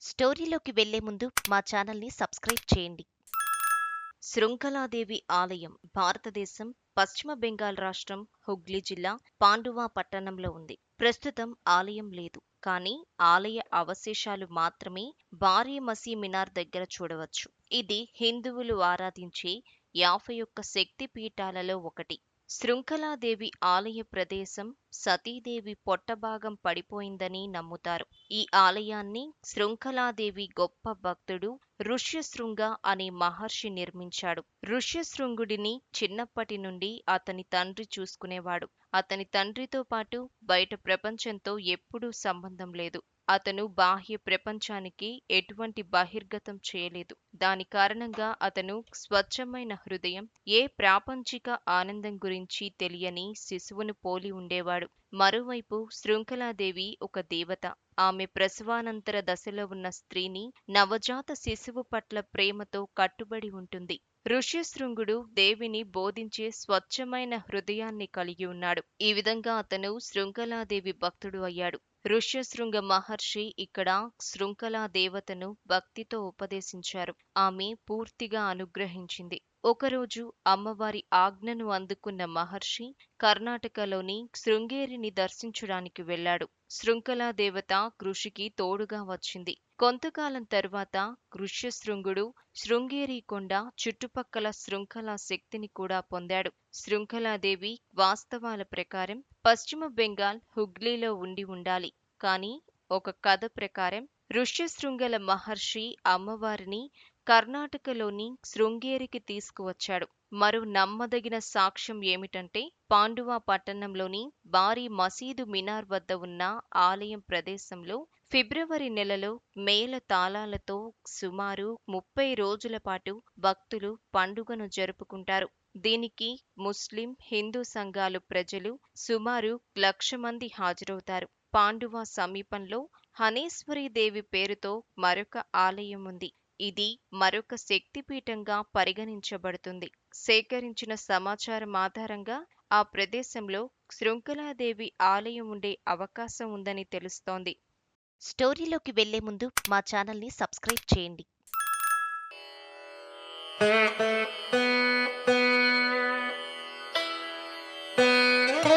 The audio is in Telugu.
స్టోరీలోకి వెళ్ళే ముందు మా ఛానల్ని సబ్స్క్రైబ్ చేయండి. శృంఖలాదేవి ఆలయం భారతదేశం పశ్చిమ బెంగాల్ రాష్ట్రం హుగ్లీ జిల్లా పాండువా పట్టణంలో ఉంది. ప్రస్తుతం ఆలయం లేదు. కానీ ఆలయ అవశేషాలు మాత్రమే భారీ మసీ మినార్ దగ్గర చూడవచ్చు. ఇది హిందువులు ఆరాధించే యాభై ఒక్క శక్తి పీఠాలలో ఒకటి. శృంఖలాదేవి ఆలయ ప్రదేశం సతీదేవి పొట్టభాగం పడిపోయిందని నమ్ముతారు. ఈ ఆలయాన్ని శృంఖలాదేవి గొప్ప భక్తుడు ఋష్యశృంగ అనే మహర్షి నిర్మించాడు. ఋష్యశృంగుడిని చిన్నప్పటి నుండి అతని తండ్రి చూసుకునేవాడు. అతని తండ్రితో పాటు బయట ప్రపంచంతో ఎప్పుడూ సంబంధం లేదు. అతను బాహ్య ప్రపంచానికి ఎటువంటి బహిర్గతం చేయలేదు. దాని కారణంగా అతను స్వచ్ఛమైన హృదయం ఏ ప్రాపంచిక ఆనందం గురించి తెలియని శిశువును పోలి ఉండేవాడు. మరోవైపు శృంఖలాదేవి ఒక దేవత. ఆమె ప్రసవానంతర దశలో ఉన్న స్త్రీని నవజాత శిశువు పట్ల ప్రేమతో కట్టుబడి ఉంటుంది. ఋష్యశృంగుడు దేవిని బోధించే స్వచ్ఛమైన హృదయాన్ని కలిగి ఉన్నాడు. ఈ విధంగా అతను శృంఖలాదేవి భక్తుడు అయ్యాడు. ఋష్యశృంగ మహర్షి ఇక్కడ శృంఖలా దేవతను భక్తితో ఉపదేశించారు. ఆమె పూర్తిగా అనుగ్రహించింది. ఒకరోజు అమ్మవారి ఆజ్ఞను అందుకున్న మహర్షి కర్ణాటకలోని శృంగేరిని దర్శించడానికి వెళ్ళాడు. శృంఖలా దేవత కృషికి తోడుగా వచ్చింది. కొంతకాలం తరువాత కృష్యశృంగుడు శృంగేరి కొండ చుట్టుపక్కల శృంఖల శక్తిని కూడా పొందాడు. శృంఖలాదేవి వాస్తవాల ప్రకారం పశ్చిమ బెంగాల్ హుగ్లీలో ఉండి ఉండాలి. కానీ ఒక కథ ప్రకారం ఋష్యశృంగల మహర్షి అమ్మవారిని కర్ణాటకలోని శృంగేరికి తీసుకువచ్చాడు. మరో నమ్మదగిన సాక్ష్యం ఏమిటంటే పాండువా పట్టణంలోని భారీ మసీదు మినార్ వద్ద ఉన్న ఆలయం ప్రదేశంలో ఫిబ్రవరి నెలలో మేళ తాళాలతో సుమారు ముప్పై రోజుల పాటు భక్తులు పండుగను జరుపుకుంటారు. దీనికి ముస్లిం హిందూ సంఘాలు ప్రజలు సుమారు లక్ష మంది హాజరవుతారు. పాండువా సమీపంలో హనేశ్వరి దేవి పేరుతో మరొక ఆలయం ఉంది. ఇది మరొక శక్తిపీఠంగా పరిగణించబడుతుంది. సేకరించిన సమాచారం ఆధారంగా ఆ ప్రదేశంలో శృంఖలాదేవి ఆలయం ఉండే అవకాశం ఉందని తెలుస్తోంది. స్టోరీలోకి వెళ్ళే ముందు మా ఛానల్ని సబ్స్క్రైబ్ చేయండి.